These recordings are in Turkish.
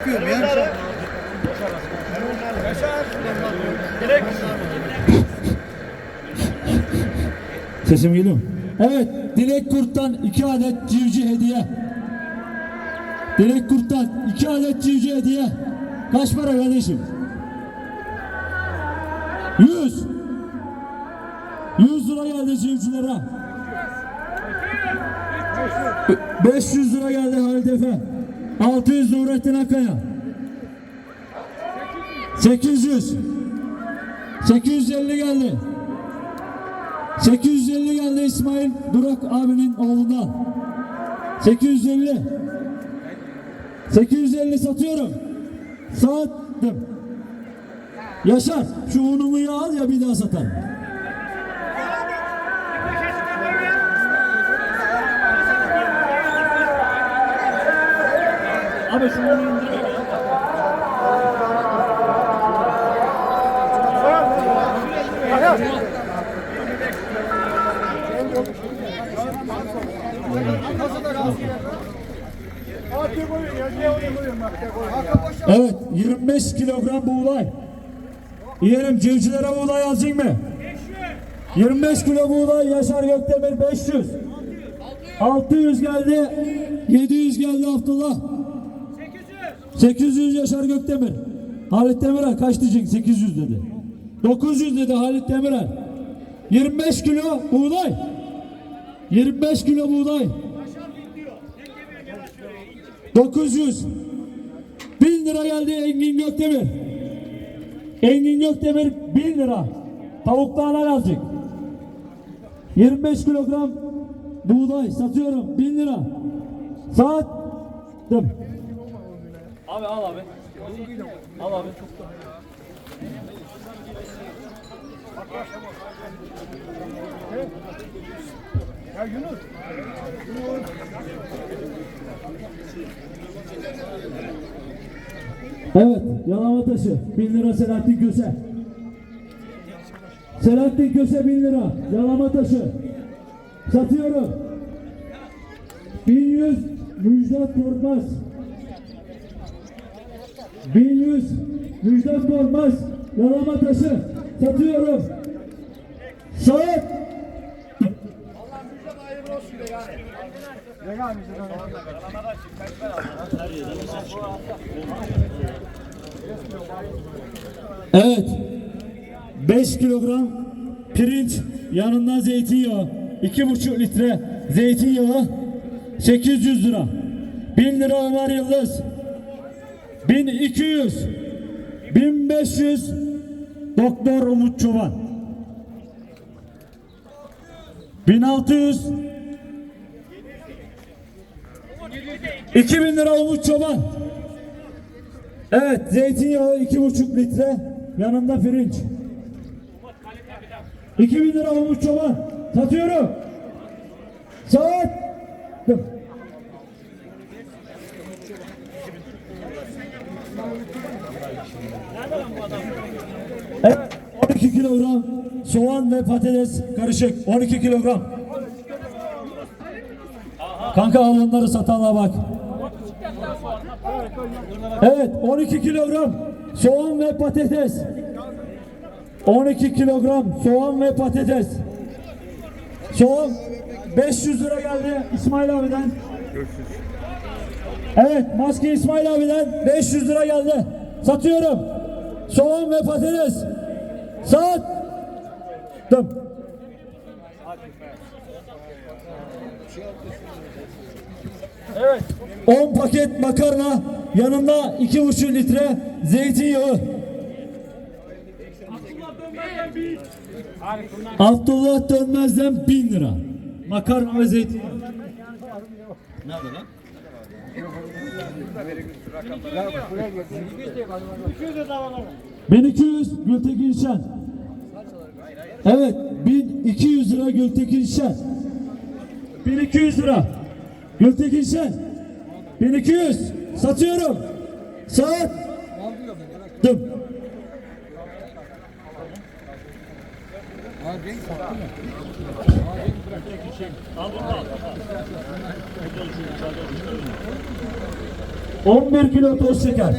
Bakıyorum ya. Sesim geliyor? Evet, Dilek Kurt'tan iki adet civciv hediye. Dilek Kurt'tan iki adet civciv hediye. Kaç para kardeşim? 100. 100 lira geldi civcivlere. 500 lira geldi Halit Efe. 600 Nurettin Akaya. 800. 850 geldi. 850 geldi İsmail Durak abinin oğlundan. 850. 850 satıyorum. Sattım. Yaşar şu unumu ya al ya bir daha satarım. Abi şunu indir. Evet 25 kilogram buğday. Yiyelim civcivlere buğday alacak mı? 25 kilo buğday Yaşar Gökdemir 500. 600 geldi. 700 geldi Abdullah. 800 Yaşar Gökdemir. Halit Demirel kaç diyecek? 800 dedi. 900 dedi Halit Demirel. 25 kilo buğday. 25 kilo buğday. 900. 1000 lira geldi Engin Gökdemir. Engin Gökdemir 1000 lira. Tavuklarla alacak. 25 kilogram buğday satıyorum 1000 lira. Sattım. Abi al abi. Al abi. Evet, Yalova taşı 1000 lira Selahattin Köse. Selahattin Köse 1000 lira. Yalama taşı. Satıyorum. 1100 Müjdat Korkmaz. 1100 Müjdat Korkmaz. Yalama taşı. Satıyorum. Saat. Evet. 5 kilogram pirinç yanında zeytinyağı. 2,5 litre zeytinyağı 800 lira. 1000 lira Ömer Yıldız. 1200 1500 Doktor Umut Çoban. 1600 2000 lira Umut Çoban. Evet, zeytinyağı iki buçuk litre, yanında pirinç. 2000 lira olmuş çoban. Satıyorum. Saat. Dur. Evet, 12 kilogram soğan ve patates karışık. 12 kilogram. Kanka al onları satanla bak. Evet 12 kilogram soğan ve patates. 12 kilogram soğan ve patates. Soğan 500 lira geldi İsmail abiden. Evet maske İsmail abiden 500 lira geldi. Satıyorum. Soğan ve patates. Sattım. Evet. 10 paket makarna yanında 2,5 litre zeytinyağı. Abdullah Dönmez'den 1000 lira. Makarna ve zeytinyağı. Nerede lan? ...1200 Gültekin Şen. Evet, 1200 lira Gültekin Şen. 1200 lira. Gültekin Şen. 1200. Satıyorum. Saat. Dım. 11 kilo toz şeker.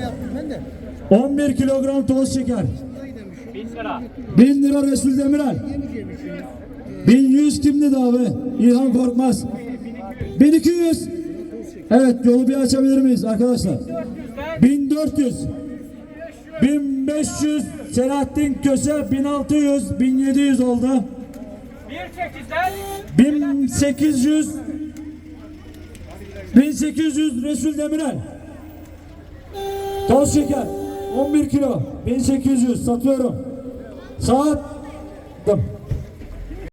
11 kilogram toz şeker. 1000 lira. 1000 lira Resul Demirel. 1100 kimdi abi? İlhan Korkmaz. 1200. Evet yolu bir açabilir miyiz arkadaşlar? 1400. 1500 Selahattin Köse 1600 1700 oldu. 1800 1800 Resul Demirel. Toz şeker 11 kilo 1800 satıyorum. Saat Dım.